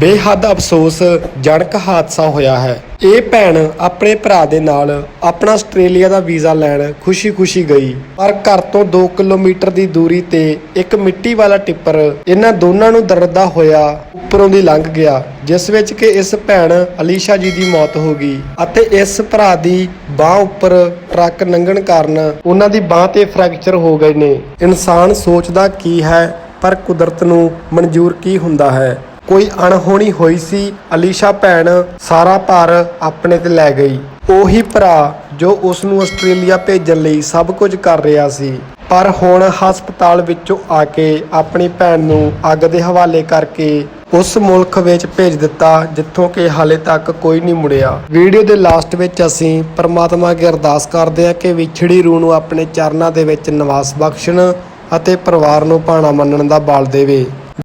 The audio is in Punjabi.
ਬੇਹੱਦ ਅਫਸੋਸ ਜਨਕ ਹਾਦਸਾ ਹੋਇਆ ਹੈ। ਇਹ ਭੈਣ ਆਪਣੇ ਭਰਾ ਦੇ ਨਾਲ ਆਪਣਾ ਆਸਟ੍ਰੇਲੀਆ ਦਾ ਵੀਜ਼ਾ ਲੈਣ ਖੁਸ਼ੀ-ਖੁਸ਼ੀ ਗਈ। ਪਰ ਘਰ ਤੋਂ 2 ਕਿਲੋਮੀਟਰ ਦੀ ਦੂਰੀ ਤੇ ਇੱਕ ਮਿੱਟੀ ਵਾਲਾ ਟਿੱਪਰ ਇਹਨਾਂ ਦੋਨਾਂ ਨੂੰ ਦਰਦਦਾ ਹੋਇਆ ਉੱਪਰੋਂ ਦੀ ਲੰਘ ਗਿਆ, ਜਿਸ ਵਿੱਚ ਕਿ ਇਸ ਭੈਣ ਅਲੀਸ਼ਾ ਜੀ ਦੀ ਮੌਤ ਹੋ ਗਈ ਅਤੇ ਇਸ ਭਰਾ ਦੀ ਬਾਹ ਉੱਪਰ ਟਰੱਕ ਲੰਘਣ ਕਾਰਨ ਉਹਨਾਂ ਦੀ ਬਾਹ ਤੇ ਫ੍ਰੈਕਚਰ ਹੋ ਗਏ ਨੇ। ਇਨਸਾਨ ਸੋਚਦਾ ਕੀ ਹੈ, ਪਰ ਕੁਦਰਤ ਨੂੰ ਮਨਜ਼ੂਰ ਕੀ ਹੁੰਦਾ ਹੈ? ਕੋਈ ਅਣਹੋਣੀ ਹੋਈ ਸੀ, ਅਲੀਸ਼ਾ ਭੈਣ ਸਾਰਾ ਭਾਰ ਆਪਣੇ ਤੇ ਲੈ ਗਈ। ਉਹੀ ਭਰਾ ਜੋ ਉਸ ਨੂੰ ਆਸਟ੍ਰੇਲੀਆ ਭੇਜਣ ਲਈ ਸਭ ਕੁਝ ਕਰ ਰਿਹਾ ਸੀ। ਪਰ ਹੁਣ ਹਸਪਤਾਲ ਵਿੱਚੋਂ ਆ ਕੇ ਆਪਣੀ ਭੈਣ ਨੂੰ ਅੱਗ ਦੇ ਹਵਾਲੇ ਕਰਕੇ ਉਸ ਮੁਲਕ ਵਿੱਚ ਭੇਜ ਦਿੱਤਾ, ਜਿੱਥੋਂ ਕਿ ਹਾਲੇ ਤੱਕ ਕੋਈ ਨਹੀਂ ਮੁੜਿਆ। ਵੀਡੀਓ ਦੇ ਲਾਸਟ ਵਿੱਚ ਅਸੀਂ ਪਰਮਾਤਮਾ ਅੱਗੇ ਅਰਦਾਸ ਕਰਦੇ ਹਾਂ ਕਿ ਵਿਛੜੀ ਰੂਹ ਨੂੰ ਆਪਣੇ ਚਰਨਾਂ ਦੇ ਵਿੱਚ ਨਿਵਾਸ ਬਖਸ਼ਣ ਅਤੇ ਪਰਿਵਾਰ ਨੂੰ ਭਾਣਾ ਮੰਨਣ ਦਾ ਬਲ ਦੇਵੇ।